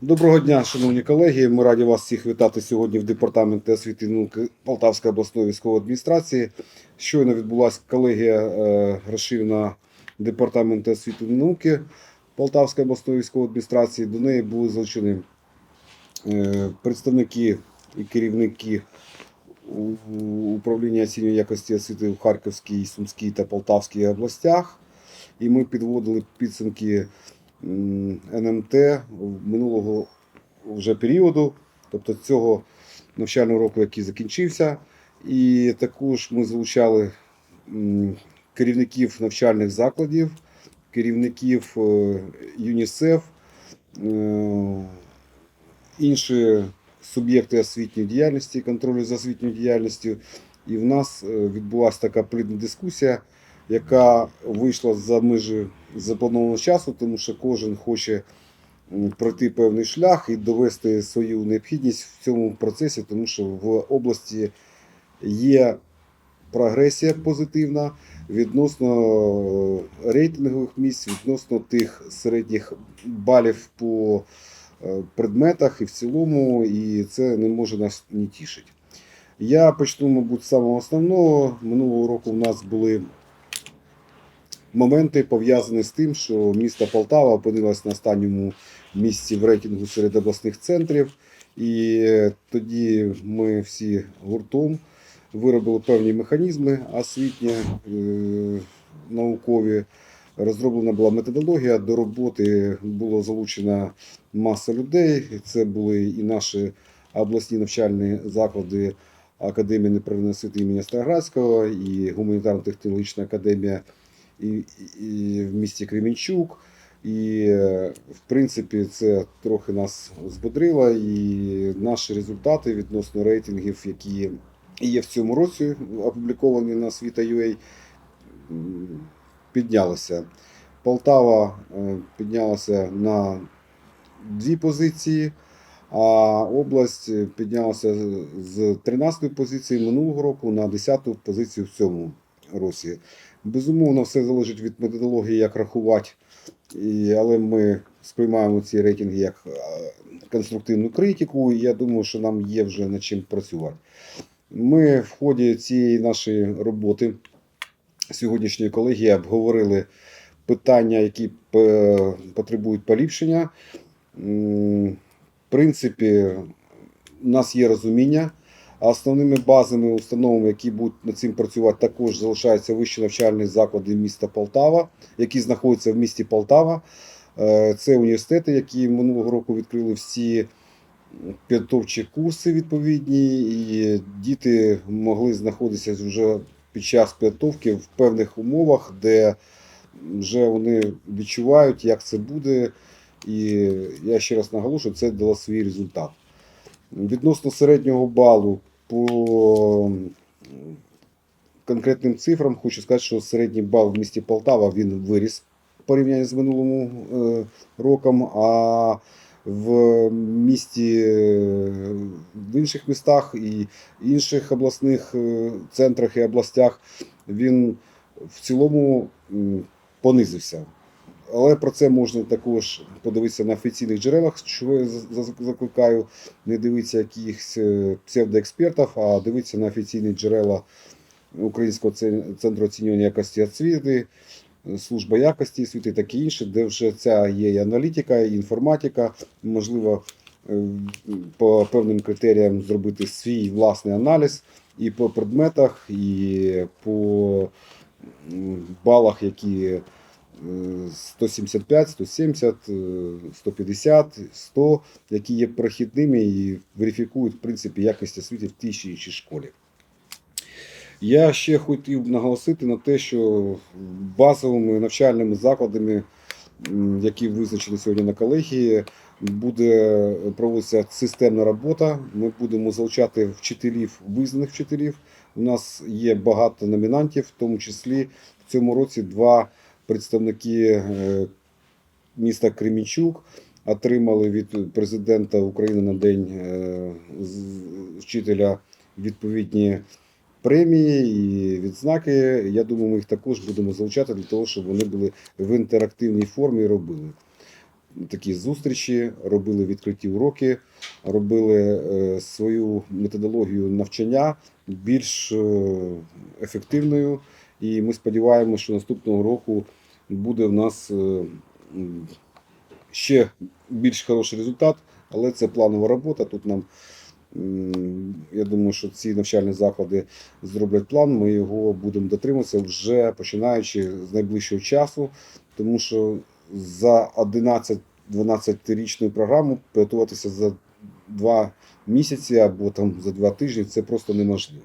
Доброго дня, шановні колеги. Ми раді вас всіх вітати сьогодні в департаменті освіти науки Полтавської обласної військової адміністрації. Щойно відбулася колегія е, розширена департаменту освіти і науки Полтавської обласної військової адміністрації. До неї були залучені е, представники і керівники управління оцінювання якості освіти в Харківській, Сумській та Полтавській областях. І ми підводили підсумки НМТ минулого вже періоду, тобто цього навчального року, який закінчився. І також ми залучали керівників навчальних закладів, керівників е, ЮНІСЕФ, е, інші суб'єкти освітньої діяльності, контролю за освітньою діяльністю. І в нас е, відбулася така плідна дискусія, яка вийшла за межі запланованого часу, тому що кожен хоче пройти певний шлях і довести свою необхідність в цьому процесі, тому що в області є прогресія позитивна відносно е, рейтингових місць, відносно тих середніх балів по е, предметах і в цілому, і це не може нас не тішити. Я почну, мабуть, з самого основного. Минулого року в нас були моменти пов'язані з тим, що місто Полтава опинилось на останньому місці в рейтингу серед обласних центрів. І тоді ми всі гуртом виробили певні механізми освітні, е, наукові. Розроблена була методологія, до роботи було залучена маса людей. Це були і наші обласні навчальні заклади Академії освіти імені Староградського, і гуманітарно-технологічна академія і, і, в місті Кремінчук. І, е, в принципі, це трохи нас збодрило, і наші результати відносно рейтингів, які є в цьому році, опубліковані на Світа.ua, піднялися. Полтава е, піднялася на дві позиції, а область піднялася з 13-ї позиції минулого року на 10-ту позицію в цьому році. Безумовно, все залежить від методології, як рахувати, і, але ми сприймаємо ці рейтинги як е, конструктивну критику, і я думаю, що нам є вже над чим працювати. Ми в ході цієї нашої роботи сьогоднішньої колегії обговорили питання, які е, потребують поліпшення. В принципі, у нас є розуміння. А Основними базовими установами, які будуть над цим працювати, також залишаються вищі навчальні заклади міста Полтава, які знаходяться в місті Полтава. Е, Це університети, які минулого року відкрили всі підготовчі курси відповідні, і діти могли знаходитися вже під час підготовки в певних умовах, де вже вони відчувають, як це буде. І я ще раз наголошую, це дало свій результат. Відносно середнього балу по конкретним цифрам хочу сказати, що середній бал в місті Полтава він виріс порівнянні з минулим е, роком, а в місті е, в інших містах і інших обласних е, центрах і областях він в цілому понизився. Але про це можна також подивитися на офіційних джерелах, що я за- за- закликаю. Не дивитися якихось е, псевдоекспертів, а дивитися на офіційні джерела Українського центру оцінювання якості освіти, служба якості освіти, таке інше, де вже ця є і аналітика, і інформатика, можливо, е, по певним критеріям зробити свій власний аналіз і по предметах, і по балах, які 175, 170, е, 150, 100, які є прохідними і верифікують в принципі якість освіти в тій чи іншій школі. Я ще хотів наголосити на те, що базовими навчальними закладами, які визначені сьогодні на колегії, буде проводитися системна робота. Ми будемо залучати вчителів, визнаних вчителів. У нас є багато номінантів, в тому числі в цьому році два представники е, міста Кремінчук отримали від президента України на день е, вчителя відповідні премії і відзнаки. Я думаю, ми їх також будемо залучати для того, щоб вони були в інтерактивній формі робили. такі зустрічі, робили відкриті уроки, робили е, свою методологію навчання більш ефективною. І ми сподіваємося, що наступного року буде в нас е, ще більш хороший результат, але це планова робота. Тут нам я думаю, що ці навчальні заклади зроблять план. Ми його будемо дотримуватися вже починаючи з найближчого часу, тому що за 11-12-річну програму підготуватися за два місяці або там за два тижні це просто неможливо.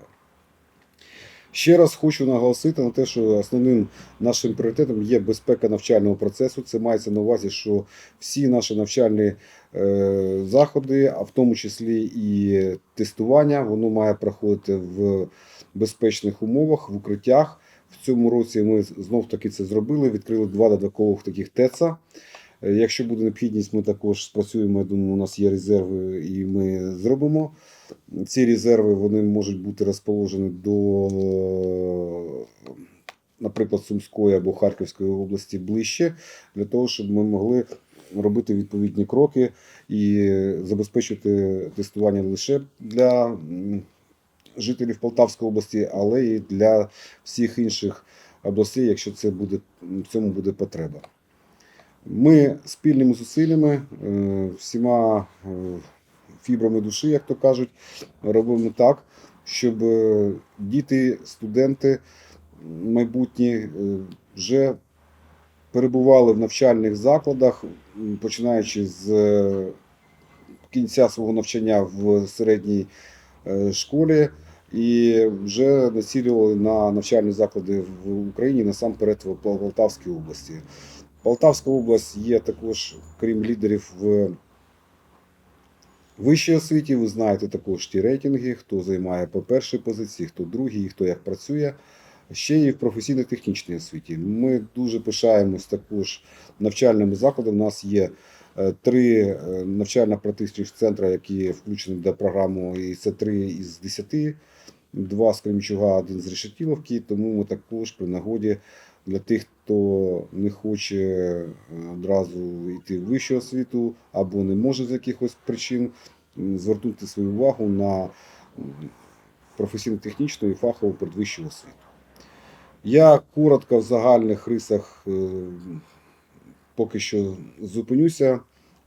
Ще раз хочу наголосити на те, що основним нашим пріоритетом є безпека навчального процесу. Це мається на увазі, що всі наші навчальні е, заходи, а в тому числі і тестування, воно має проходити в безпечних умовах, в укриттях. В цьому році ми знов таки це зробили. Відкрили два додаткових таких ТЕЦа. Е, Якщо буде необхідність, ми також спрацюємо. Я думаю, у нас є резерви, і ми зробимо. Ці резерви вони можуть бути розположені до, е, наприклад, Сумської або Харківської області ближче, для того, щоб ми могли робити відповідні кроки і забезпечити тестування не лише для жителів Полтавської області, але і для всіх інших областей, якщо це буде, в цьому буде потреба. Ми спільними зусиллями, е, всіма е, фібрами душі, як то кажуть, робимо так, щоб е, діти, студенти майбутні е, вже перебували в навчальних закладах, починаючи з е, кінця свого навчання в середній школі. І вже націлювали на навчальні заклади в Україні насамперед в Полтавській області. Полтавська область є також, крім лідерів в вищій освіті. Ви знаєте також ті рейтинги, хто займає по першій позиції, хто другий, хто як працює. Ще і в професійно-технічній освіті. Ми дуже пишаємось також навчальними закладами. У нас є е, три е, навчально-практичних центри, які включені до програми, і це три із десяти, два з Кремчуга, один з Решетіловки. Тому ми також при нагоді для тих, хто не хоче е, одразу йти в вищу освіту або не може з якихось причин звернути свою увагу на професійно-технічну і фахову передвищу освіту. Я коротко в загальних рисах е, поки що зупинюся.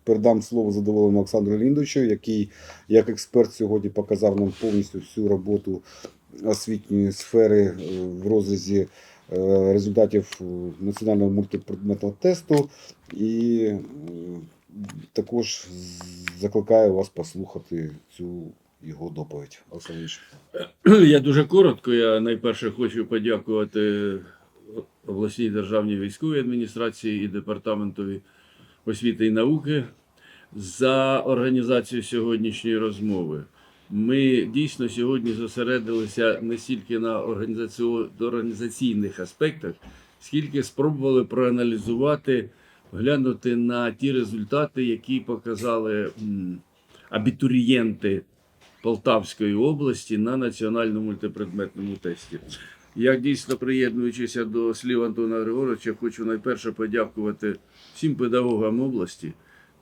Передам слово задоволеному Олександру Ліндовичу, який як експерт сьогодні показав нам повністю всю роботу освітньої сфери е, в розрізі результатів е, національного мультипредметного тесту. І е, також закликаю вас послухати цю його доповідь. Я дуже коротко. Я найперше хочу подякувати обласній державній військовій адміністрації і департаментові освіти і науки за організацію сьогоднішньої розмови. Ми дійсно сьогодні зосередилися не стільки на організаційних аспектах, скільки спробували проаналізувати, глянути на ті результати, які показали абітурієнти Полтавської області на національному мультипредметному тесті. Я дійсно приєднуючися до слів Антона Григоровича, хочу найперше подякувати всім педагогам області,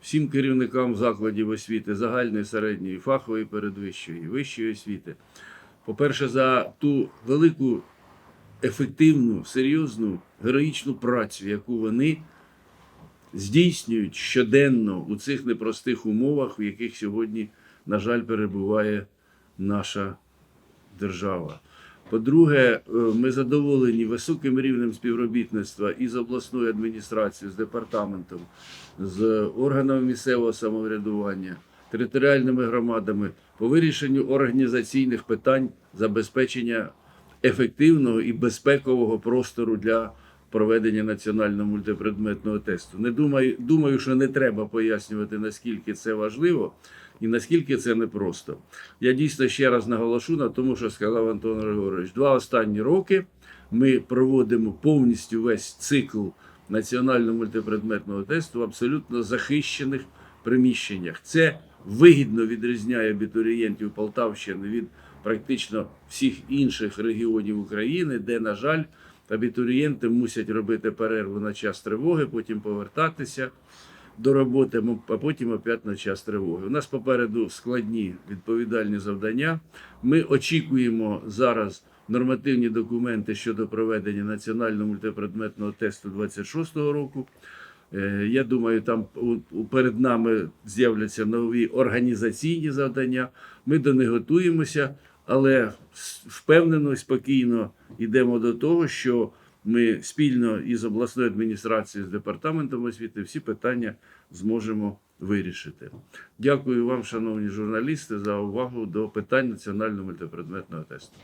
всім керівникам закладів освіти загальної, середньої, фахової, передвищої, вищої освіти. По-перше, за ту велику, ефективну, серйозну, героїчну працю, яку вони здійснюють щоденно у цих непростих умовах, в яких сьогодні, на жаль, перебуває наша держава. По-друге, е, ми задоволені високим рівнем співробітництва із обласною адміністрацією, з департаментом, з органами місцевого самоврядування, територіальними громадами по вирішенню організаційних питань забезпечення ефективного і безпекового простору для проведення національного мультипредметного тесту. Не думаю, думаю, що не треба пояснювати, наскільки це важливо і наскільки це непросто. Я дійсно ще раз наголошу на тому, що сказав Антон Григорович. Два останні роки ми проводимо повністю весь цикл національного мультипредметного тесту в абсолютно захищених приміщеннях. Це вигідно відрізняє абітурієнтів Полтавщини від практично всіх інших регіонів України, де, на жаль, абітурієнти мусять робити перерву на час тривоги, потім повертатися. до роботи, а потім опять на час тривоги. У нас попереду складні відповідальні завдання. Ми очікуємо зараз нормативні документи щодо проведення національного мультипредметного тесту 26-го року. Е, Я думаю, там перед нами з'являться нові організаційні завдання. Ми до них готуємося, але впевнено і спокійно йдемо до того, що ми спільно із обласною адміністрацією, з департаментом освіти всі питання зможемо вирішити. Дякую вам, шановні журналісти, за увагу до питань національного мультипредметного тесту.